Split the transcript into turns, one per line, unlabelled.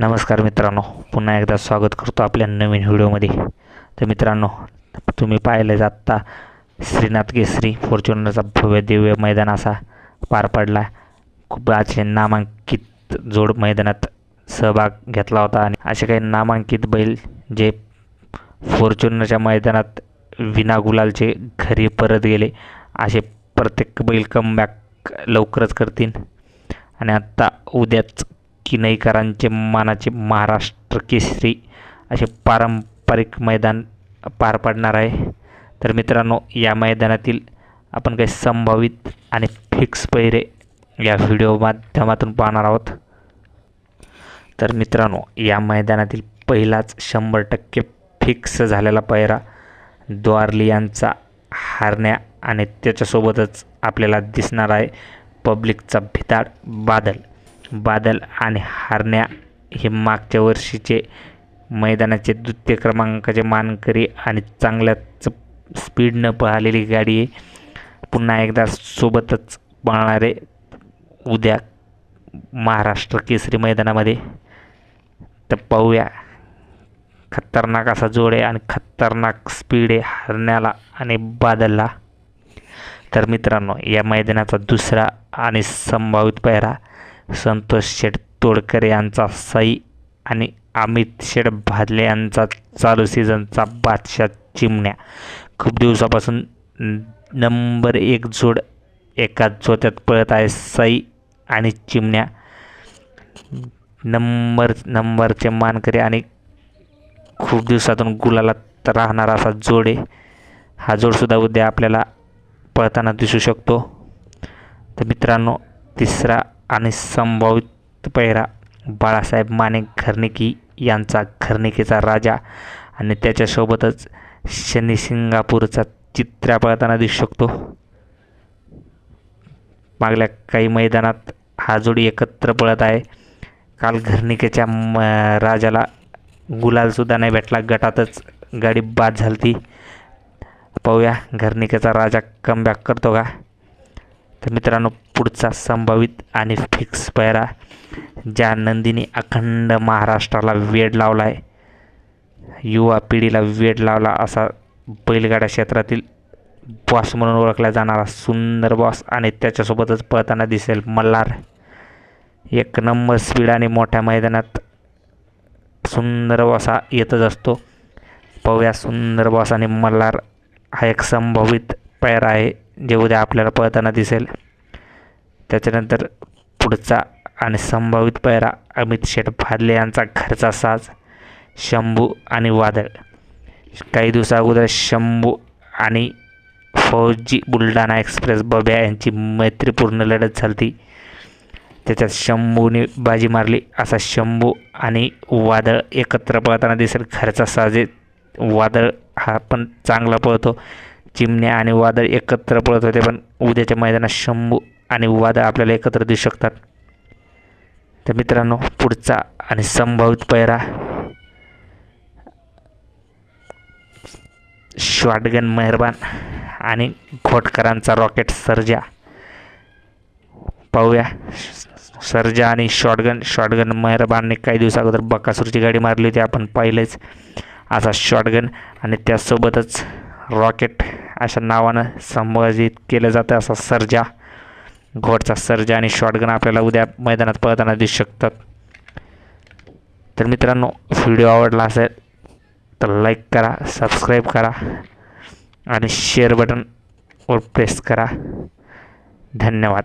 नमस्कार मित्रांनो पुन्हा एकदा स्वागत करतो आपल्या नवीन व्हिडिओमध्ये. तर मित्रांनो तुम्ही पाहिलेच आत्ता श्रीनाथ केसरी फॉर्च्युनरचा भव्य दिव्य मैदान असा पार पडला. खूप असे नामांकित जोड मैदानात सहभाग घेतला होता आणि असे काही नामांकित बैल जे फॉर्च्युनरच्या मैदानात विना गुलालचे घरी परत गेले असे प्रत्येक बैल कमबॅक लवकरच करतील. आणि आत्ता उद्याच किनईकरांचे मानाचे महाराष्ट्र केसरी असे पारंपरिक मैदान पार पडणार आहे. तर मित्रांनो या मैदानातील आपण काही संभावित आणि फिक्स पैरे या व्हिडिओ माध्यमातून पाहणार आहोत. तर मित्रांनो या मैदानातील पहिलाच शंभर टक्के फिक्स झालेला पैरा द्वारली यांचा हारण्या आणि त्याच्यासोबतच आपल्याला दिसणार आहे पब्लिकचा भिताड बादल. बादल आणि हारण्या हे मागच्या वर्षीचे मैदानाचे द्वितीय क्रमांकाचे मानकरी आणि चांगल्याच स्पीडनं पाहिलेली गाडी आहे. पुन्हा एकदा सोबतच पळणारे उद्या महाराष्ट्र केसरी मैदानामध्ये. तर पाहूया. खतरनाक असा जोड आहे आणि खतरनाक स्पीड आहे हरण्याला आणि बादलला. तर मित्रांनो या मैदानाचा दुसरा आणि संभावित पैरा संतोष शेठ तोडकर यांचा सई आणि अमित शेठ भादले यांचा चालू सीझनचा बादशाह चिमण्या. खूप दिवसापासून नंबर एक जोड एकाच जोत्यात पळत आहे सई आणि चिमण्या. नंबर नंबरचे मानकरी आणि खूप दिवसातून गुलालात राहणारा असा जोड आहे. हा जोडसुद्धा उद्या आपल्याला पळताना दिसू शकतो. तर मित्रांनो तिसरा आणि संभावित पहिरा बाळासाहेब माने घरनिकी यांचा घरनिकीचा राजा. आणि त्याच्यासोबतच शनी सिंगापूरचा चित्र्या पळताना दिसू शकतो. मागल्या काही मैदानात हा जोडी एकत्र पळत आहे. काल घरनिकेच्या म राजाला गुलालसुद्धा नाही भेटला. गटातच गाडी बाद झाली ती पाहूया घरनिकेचा राजा कमबॅक करतो का? तर मित्रांनो पुढचा संभावित आणि फिक्स पैरा ज्या नंदीने अखंड महाराष्ट्राला वेड लावला आहे युवा पिढीला वेड लावला असा बैलगाडा क्षेत्रातील बॉस म्हणून ओळखला जाणारा सुंदर बॉस आणि त्याच्यासोबतच पळताना दिसेल मल्हार. एक नंबर स्पीड आणि मोठ्या मैदानात सुंदर बॉसा येतच असतो. पाहूया सुंदर बॉस आणि मल्हार हा एक संभावित पैरा आहे. जे उद्या आपल्याला पळताना दिसेल. त्याच्यानंतर पुढचा आणि संभावित पैरा अमित शेठ भादले यांचा घरचा साज शंभू आणि वादळ. काही दिवसाअगोदर शंभू आणि फौजी बुलढाणा एक्सप्रेस बब्या यांची मैत्रीपूर्ण लढत झाली त्याच्यात शंभूने बाजी मारली. असा शंभू आणि वादळ एकत्र पळताना दिसेल. घरचा साजे वादळ हा पण चांगला पळतो. चिमण्या आणि वादळ एकत्र पळत होते पण उद्याच्या मैदानात शंभू आणि वादळ आपल्याला एकत्र देऊ शकतात. तर मित्रांनो पुढचा आणि संभावित पैरा शॉटगन मेहरबान आणि घोटकरांचा रॉकेट सर्जा. पाहूया. सर्जा आणि शॉटगन शॉटगन मेहरबानने काही दिवसाअगोदर बकासूरची गाडी मारली होती. आपण पाहिलेच असा शॉटगन आणि त्यासोबतच रॉकेट अशा नावानं संबोधित केलं जातं असा सर्जा. घोडचा सर्जा आणि शॉटगन आपल्याला उद्या मैदानात पळताना दिसू शकतात. तर मित्रांनो व्हिडिओ आवडला असेल तर लाईक करा सबस्क्राईब करा आणि शेअर बटनवर प्रेस करा. धन्यवाद.